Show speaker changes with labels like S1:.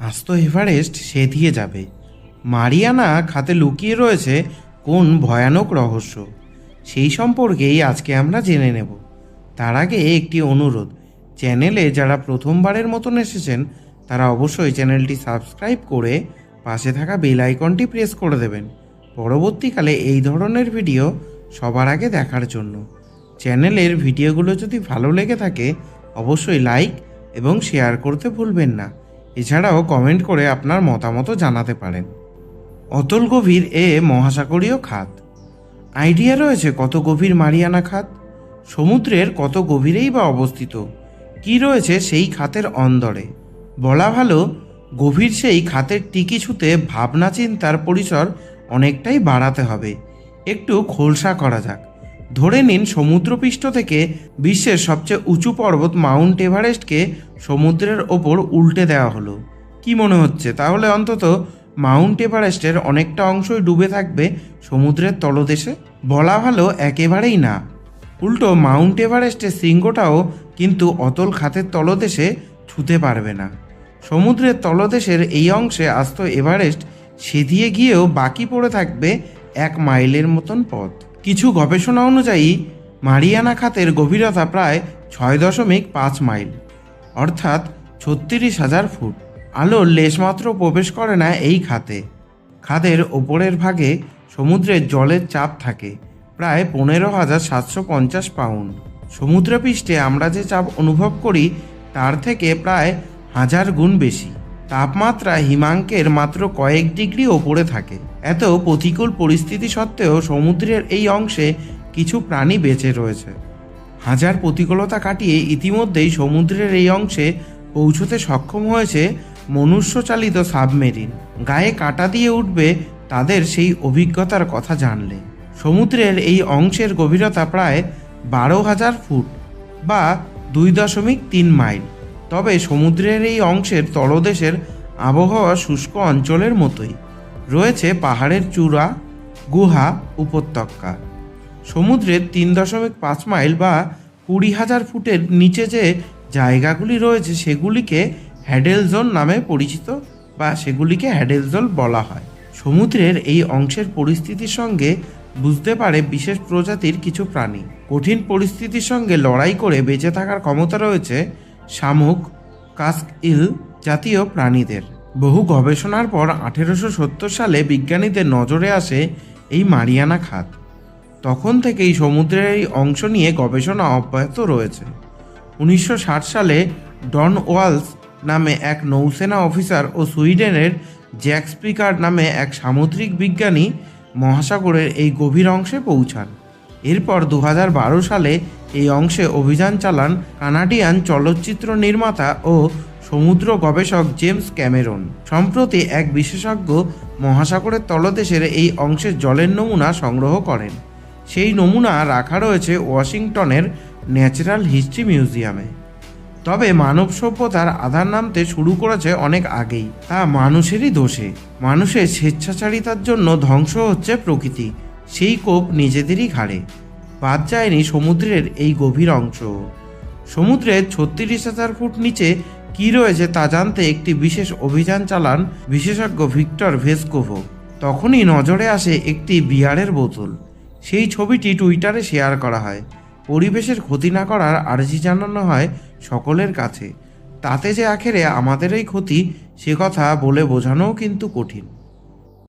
S1: আজ তো এভারেস্ট সেধিয়ে যাবে। মারিয়ানা খাতে লুকিয়ে রয়েছে কোন ভয়ানক রহস্য। সেই সম্পর্কেই আজকে আমরা জেনে নেব। তার আগে একটি অনুরোধ, চ্যানেলে যারা প্রথমবারের মতন এসেছেন, তারা অবশ্যই চ্যানেলটি সাবস্ক্রাইব করে পাশে থাকা বেল আইকনটি প্রেস করে দেবেন। পরবর্তীকালে এই ধরনের ভিডিও সবার আগে দেখার জন্য। চ্যানেলের ভিডিওগুলো যদি ভালো লেগে থাকে, অবশ্যই লাইক এবং শেয়ার করতে ভুলবেন না। এছাড়াও কমেন্ট করে আপনার মতামতও জানাতে পারেন। অতল গভীর এ মহাসাগরীয় খাত। আইডিয়া রয়েছে কত গভীর মারিয়ানা খাত? সমুদ্রের কত গভীরেই বা অবস্থিত? কি রয়েছে সেই খাতের অন্দরে? বলা ভালো, গভীর সেই খাতের টিকি ছুতে ভাবনা চিন্তার পরিসর অনেকটাই বাড়াতে হবে। একটু খোলসা করা যাক। ধরে নিন সমুদ্রপৃষ্ঠ থেকে বিশ্বের সবচেয়ে উঁচু পর্বত মাউন্ট এভারেস্টকে সমুদ্রের ওপর উল্টে দেওয়া হলো। কি মনে হচ্ছে? তাহলে অন্তত মাউন্ট এভারেস্টের অনেকটা অংশই ডুবে থাকবে সমুদ্রের তলদেশে? বলা ভালো একেবারেই না। উল্টো মাউন্ট এভারেস্টের শৃঙ্গটাও কিন্তু অতল খাতের তলদেশে ছুতে পারবে না। সমুদ্রের তলদেশের এই অংশে আস্ত এভারেস্ট সেধিয়ে গিয়েও বাকি পড়ে থাকবে এক মাইলের মতন পথ। কিছু গবেষণা অনুযায়ী, মারিয়ানা খাতের গভীরতা প্রায় ছয় দশমিক পাঁচ মাইল, অর্থাৎ ছত্রিশ হাজার ফুট। আলোর লেশমাত্র প্রবেশ করে না এই খাতে। খাদের ওপরের ভাগে সমুদ্রের জলের চাপ থাকে, প্রায় পনেরো হাজার সাতশো পঞ্চাশ পাউন্ড। সমুদ্রপৃষ্ঠে আমরা যে চাপ অনুভব করি, তার থেকে প্রায় হাজার গুণ বেশি। তাপমাত্রা হিমাঙ্কের মাত্র কয়েক ডিগ্রি ওপরে থাকে। এত প্রতিকূল পরিস্থিতি সত্ত্বেও সমুদ্রের এই অংশে কিছু প্রাণী বেঁচে রয়েছে। হাজার প্রতিকূলতা কাটিয়ে ইতিমধ্যেই সমুদ্রের এই অংশে পৌঁছতে সক্ষম হয়েছে মনুষ্যচালিত সাবমেরিন। গায়ে কাটা দিয়ে উঠবে তাদের সেই অভিজ্ঞতার কথা জানলে। সমুদ্রের এই অংশের গভীরতা প্রায় বারো হাজার ফুট বা দুই দশমিক তিন মাইল। তবে সমুদ্রের এই অংশের তলদেশের আবহাওয়া শুষ্ক অঞ্চলের মতোই। রয়েছে পাহাড়ের চূড়া, গুহা, উপত্যকা। সমুদ্রের তিন দশমিক পাঁচ মাইল বা কুড়ি হাজার ফুটের নিচে যে জায়গাগুলি রয়েছে সেগুলিকে হ্যাডেল জোন নামে পরিচিত বা সেগুলিকে হ্যাডেল জোন বলা হয়। সমুদ্রের এই অংশের পরিস্থিতির সঙ্গে বুঝতে পারে বিশেষ প্রজাতির কিছু প্রাণী। কঠিন পরিস্থিতির সঙ্গে লড়াই করে বেঁচে থাকার ক্ষমতা রয়েছে শামুক কাস্ক ইল জাতীয় প্রাণীদের। বহু গবেষণার পর আঠেরোশো সত্তর সালে বিজ্ঞানীদের নজরে আসে এই মারিয়ানা খাত। তখন থেকেই সমুদ্রের এই অংশ নিয়ে গবেষণা অব্যাহত রয়েছে। উনিশশো ষাট সালে ডন ওয়ালস নামে এক নৌসেনা অফিসার ও সুইডেনের জ্যাক স্পিকার নামে এক সামুদ্রিক বিজ্ঞানী মহাসাগরের এই গভীর অংশে পৌঁছান। এরপর দু হাজার বারো সালে এই অংশে অভিযান চালান কানাডিয়ান চলচ্চিত্র নির্মাতা ও সমুদ্র গবেষক জেমস ক্যামেরন। সম্প্রতি এক বিশেষজ্ঞ মহাসাগরের তলদেশের এই অংশের জলের নমুনা সংগ্রহ করেন। সেই নমুনা রাখা রয়েছে ওয়াশিংটনের ন্যাচারাল হিস্ট্রি মিউজিয়ামে। তবে মানব সভ্যতার আধার নামতে শুরু করেছে অনেক আগেই। তা মানুষেরই দোষে। মানুষের স্বেচ্ছাচারিতার জন্য ধ্বংস হচ্ছে প্রকৃতি। সেই কোপ নিজেদেরই ঘাড়ে। বাদ যায়নি সমুদ্রের এই গভীর অংশ। সমুদ্রের ছত্রিশ হাজার ফুট নিচে কি রয়েছে তা জানতে একটি বিশেষ অভিযান চালান বিশেষজ্ঞ ভিক্টর ভেসকোভো। তখনই নজরে আসে একটি বিয়ারের বোতল। সেই ছবিটি টুইটারে শেয়ার করা হয়। পরিবেশের ক্ষতি না করার আর্জি জানানো হয় সকলের কাছে। তাতে যে আখেরে আমাদেরই ক্ষতি, সে কথা বলে বোঝানোও কিন্তু কঠিন।